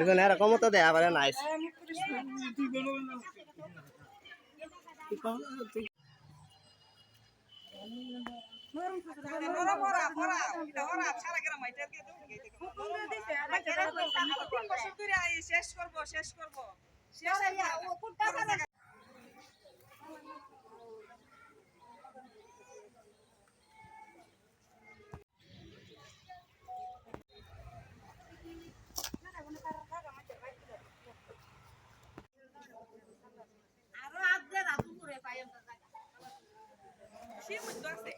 এখন এরকম তো দেয়া পারে নাইস শেষ করব শেষ করব Tinha muito acesso.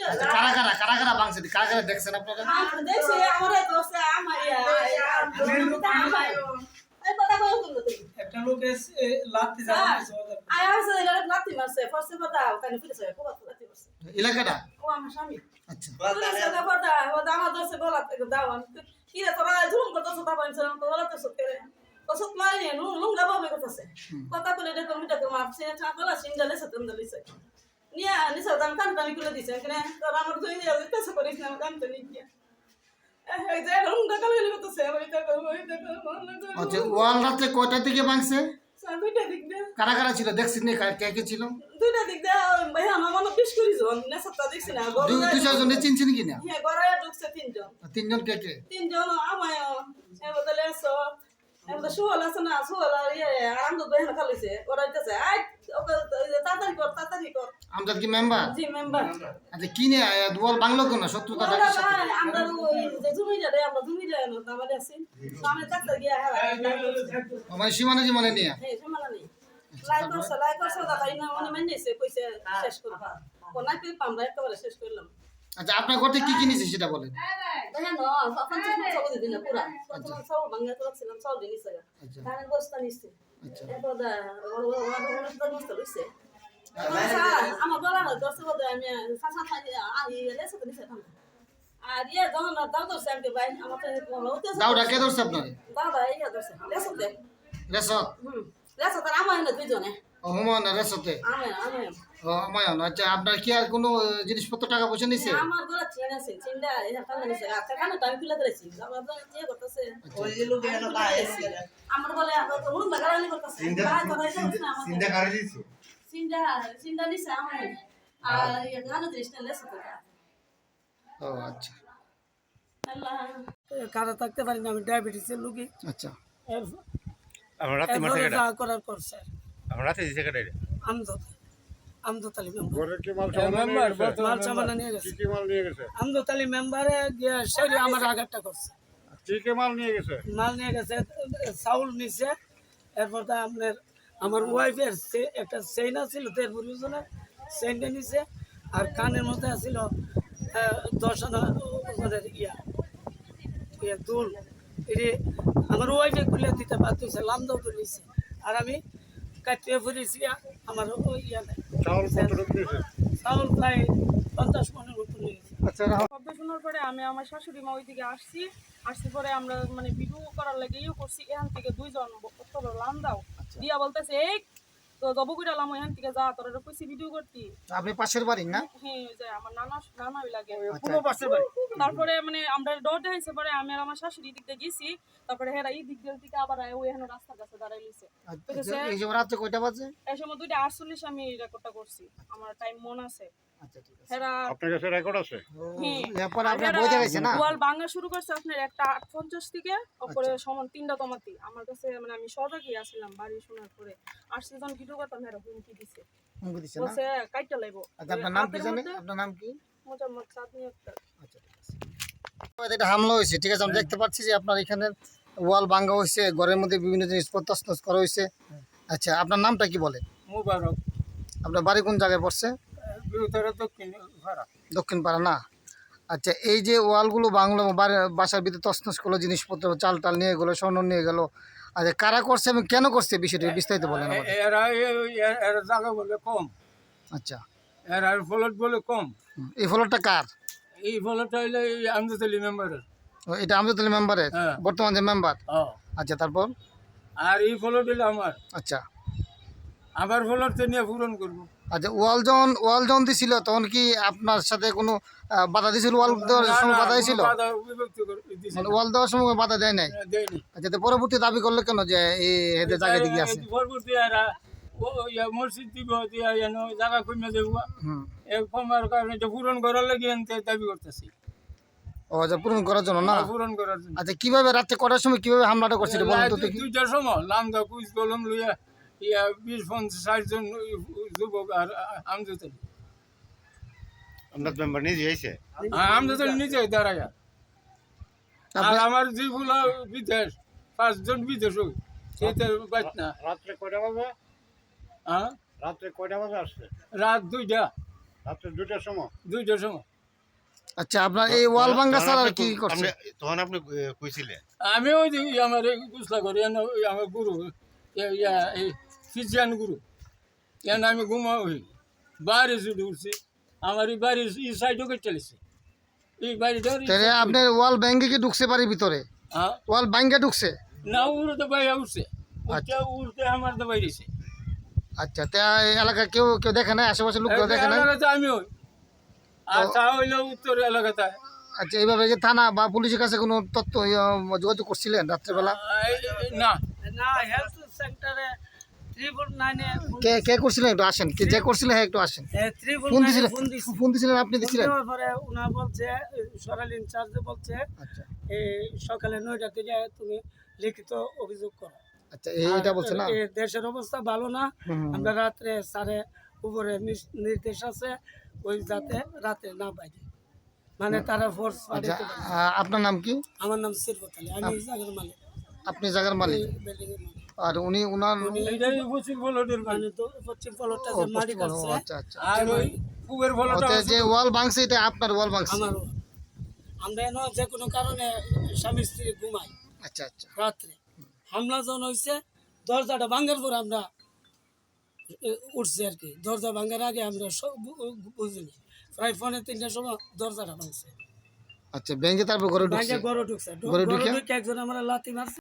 কারা কারা কারা কারা ভাঙছে? কারা কারা দেখছেন আপনারা? একটা লোক এসে স্যার, যাচ্ছে আয় আসছে এটা লাত্তি মারছে ফার্স্টে কথা তাই ফিরে যায় খুব লাত্তি মারছে। এলাকাটা? ও আমার স্বামী। আচ্ছা। পুলিশে কথা ও আমার দোস্তে গলা থেকে দাও কি রে তোরা ঝুম করতে সুতা পাইছ তো গলা তো সুতে রে? তো সুত মারি নে নুন লুং লাভ হবে করতেছে কথা কইলে দেখো মিটা তো মারছে ছা সিঙ্গালে সতন দলিছে নিয়া নিসা দাম কান কানি কুলে দিছে কেন তোরা আমার দুই দিয়ে করিস না নিয়ে এই যে লুং দাকা লইলে করতেছে তো করব এই আচ্ছা ওয়াল রাত্রে কয়টা থেকে ভাঙছে? দুইটা দিক দিয়ে। কারা কারা ছিল? দেখছেন নি কে কে ছিল? দুইটা দিক দিয়ে ভাই আমার মনে পিস করি জন না সত্তা দেখছি না দুই দুই চারজনে চিনছেন কি না? হ্যাঁ গড়ায় ঢুকছে তিনজন। তিনজন কে কে? তিনজন আমায় বদলে সুহল আছে না সুহল ইয়ে আরাম তো খালিছে ওরা দিতেছে তাড়াতাড়ি কর তাড়াতাড়ি কর। আমজাদ কি মেম্বার? জি মেম্বার। আচ্ছা কি নিয়ে কেন শত্রুতা আমরা যে জমি যাবে আমরা জমি যাবে না আমাদের আছি তো আমি ডাক্তার গিয়া হ্যাঁ মানে সীমানা জীবনে নিয়ে? হ্যাঁ সমালা নেই লাই করছে লাই করছে দাদা ইনা মানে কইছে শেষ করবা পামরা একেবারে শেষ করলাম। আচ্ছা আপনার ঘরতে কি কি নিছে সেটা বলেন। আমি থাকি আমি আর ইয়ে যখন দাও তো স্যামকে ভাই আমার তো কে ধরছে আপনার? দাদা ইয়ে দছে লেসে দে। রেসত হুম আমার দুইজনে। ও হুমায়ুন রেসতে আমি আমি ও আচ্ছা আপনার কি আর কোনো জিনিসপত্র টাকা পয়সা নিছে? আমার গলা চিন আছে চিন্তা এটা নিছে। আচ্ছা কানে? তো আমি খুলে ধরেছি। আমার তো ইয়ে করতেছে আমার বলে তো উন বাগানি করতেছে। ভাই তো আমার চিন্তা করে দিছো? চিন্তা চিন্তা নিছে আমার আর ইয়ে গানে দৃষ্টি লেসে তো। ও আচ্ছা। আল্লাহ। কারা থাকতে পারি না আমি ডায়াবেটিসের রোগী। আচ্ছা। আমরা রাতে করার স্যার। আমরা রাতে দিছে কেটে আমদত আলী মেম্বার মাল নিয়ে গেছে? মাল সামানা নিয়ে গেছে। কি মাল নিয়ে গেছে? আমদত আলী মেম্বারে গিয়ে আমার আঘাতটা করছে। মাল নিয়ে গেছে? মাল নিয়ে গেছে চাউল নিছে এরপর তো আপনার আমার ওয়াইফের একটা চেইন আছিল তের পরিজনের চেইনটা নিছে আর কানের মধ্যে আছিল দশ আনা ওজনের ইয়া ইয়া দুল। এটি আমার ওয়াইফে খুলে দিতে বাধ্য হয়েছে লামদাও তুলিছে আর আমি কাটিয়ে ফুরেছি আমার ওই ইয়া নেই। চাউল চাউল প্রায় পঞ্চাশ মনের উপর আচ্ছা শব্দ শোনার পরে আমি আমার শাশুড়ি মা ওইদিকে আসছি আসছি পরে আমরা মানে ভিডিও করার লাগে ইয়ে করছি এখান থেকে দুইজন লান দাও দিয়া বলতেছে এই তো জবগুড়া লাম এখান থেকে যা তোর কইছি ভিডিও করতি। আপনি পাশের বাড়ি না? হ্যাঁ আমার নানা নানা লাগে। পুরো পাশের বাড়ি? তারপরে মানে আমরা ডর দেখাইছে পরে আমি আর আমার শাশুড়ি দিক দিয়ে গেছি। তারপরে হেরা এই দিক দিয়ে আবার আয়, ওই এখানে রাস্তার কাছে দাঁড়াই লইছে আচ্ছা, এই যে রাত্রে কয়টা বাজে? এই সময় দুইটা আটচল্লিশ আমি রেকর্ডটা করছি। আমার টাইম মন আছে। আপনার কাছে রেকর্ড আছে? এরপরে আপনার বইতে গেছে না? ওয়াল ভাঙা শুরু করছে আপনার একটা আট পঞ্চাশ থেকে ওপরে সমান তিনটা তমাতি। আমার কাছে মানে আমি সজাগই আসছিলাম বাড়ি শোনার পরে। আসছে যখন ভিডিও করতাম হেরা হুমকি দিছে। হুমকি দিছে না? বলছে কাইটা লাইবো। আচ্ছা আপনার নাম কি জানেন আপনার নাম কি? মোটামুটি চাঁদনি একটা এটা হামলা হয়েছে ঠিক আছে? আমরা দেখতে পাচ্ছি যে আপনার এখানে ওয়াল ভাঙ্গা হয়েছে ঘরের মধ্যে বিভিন্ন জিনিস তছনছ করা হয়েছে। আচ্ছা আপনার নামটা কি বলে? মুবারক। আপনার বাড়ি কোন জায়গায় পড়ছে? দক্ষিণ পাড়া। না। আচ্ছা এই যে ওয়ালগুলো বাংলো বাসার ভিতরে তছনছ করল জিনিসপত্র চাল টাল নিয়ে গেলো স্বর্ণ নিয়ে গেলো আচ্ছা কারা করছে এবং কেন করছে বিষয়টা বিস্তারিত বলেন। এরা এরা জায়গা বলে কম। আচ্ছা। এরা ফলট বলে কম। এই কার? এই হইলে এই মেম্বারের। এটা মেম্বারের? হ্যাঁ। বর্তমান যে মেম্বার? আচ্ছা তারপর? আর এই ফলট হইলে আমার। আচ্ছা। আমার নিয়ে পূরণ করব। আচ্ছা ওয়াল যখন ওয়াল যখন দিছিল তখন কি আপনার সাথে কোনো বাধা দিছিল ওয়াল দেওয়ার সময় বাধা দিছিল? মানে ওয়াল দেওয়ার সময় বাধা দেয় নাই? আচ্ছা তো পরবর্তী দাবি করলে কেন যে এই জায়গা দিকে আছে? পরবর্তী এরা ও মসজিদ দিব জায়গা কমে দেবো। হুম। কমার কারণে পূরণ করার লাগে দাবি করতেছি। ও আচ্ছা পূরণ করার জন্য না? পূরণ করার জন্য। আচ্ছা কীভাবে রাত্রে কটার সময় কীভাবে হামলাটা করছিল বলুন তো রাত দেখি। দুইটার সময় লামদা কুইজ কলম লইয়া ইয়া বিশ পঞ্চাশ ষাট জন যুবক আর মেম্বার নিজে আর তারপরে আমার যেগুলো বিদেশ পাঁচজন বিদেশ ওই। সেইটা বাদ না। রাত্রে কয়টা বাজে? হ্যাঁ? রাত্রে কয়টা বাজে আসছে? রাত দুইটা। রাত্রে দুইটার সময়? দুইটার সময়। আচ্ছা আপনার এই ওয়াল ভাঙ্গা ছাড়া আর কি করছে? তখন আপনি কইছিলেন? আমি ওই আমার এই গুসলা করি আমার গুরু ইয়া এই খ্রিস্টান গুরু এনে আমি ঘুমা ওই বাইরে শুধু উঠছি আমার এই বাড়ির এই সাইডও চলেছে এই বাড়িটা তাহলে আপনার ওয়াল ব্যাঙ্গে কি ঢুকছে বাড়ির ভিতরে হ্যাঁ ওয়াল ব্যাঙ্গে ঢুকছে না উড়ে তো বাইরে উঠছে উঠতে উঠতে আমার তো বাইরেছে আচ্ছা তা এলাকা কেউ কেউ দেখে নাই আশেপাশে লোক কেউ দেখে এলাকাতে আমি ওই আর তা হইল উত্তর এলাকাতে আচ্ছা এইভাবে যে থানা বা পুলিশের কাছে কোনো তথ্য যোগাযোগ করছিলেন রাত্রেবেলা না না হেলথ সেন্টারে কে কে করছিলেন একটু আসেন? কে যে করছিলেন হ্যাঁ একটু আসেন। ফোন দিছিলেন ফোন দিছিলেন আপনি দিছিলেন? দেওয়ার পরে উনা বলছে সরাল ইনচার্জ বলছে আচ্ছা। সকালে নয়টা থেকে তুমি লিখিত অভিযোগ করো। আচ্ছা এইটা বলছে না? দেশের অবস্থা ভালো না। আমরা রাত্রে সারে উপরে নির্দেশ আছে ওই যাতে রাতে না বাইরে। মানে তারা ফোর্স আচ্ছা আপনার নাম কি? আমার নাম সিরফত আলী আমি এই জায়গার মালিক। আপনি জায়গার এর মালিক। আর উনি উনার এইটাই পশ্চিম ফলটের মানে তো পশ্চিম পলটটা যে মাটি আচ্ছা আচ্ছা। আর ওই কুবের ফলটা যে ওয়াল ভাঙছে এটা আপনার ওয়াল ভাঙছে? আমার আমরা এনে যে কোনো কারণে স্বামী স্ত্রী ঘুমাই আচ্ছা আচ্ছা। রাত্রে। হামলা যখন হয়েছে দরজাটা ভাঙার পর আমরা উঠছি আর কি। দরজা ভাঙার আগে আমরা সব বুঝিনি। প্রায় ফোনে তিনটার সময় দরজাটা ভাঙছে। আচ্ছা ব্যাংকে তারপর ঘরে ঢুকছে? ঘরে? ঢুকে একজন আমরা লাথি মারছে।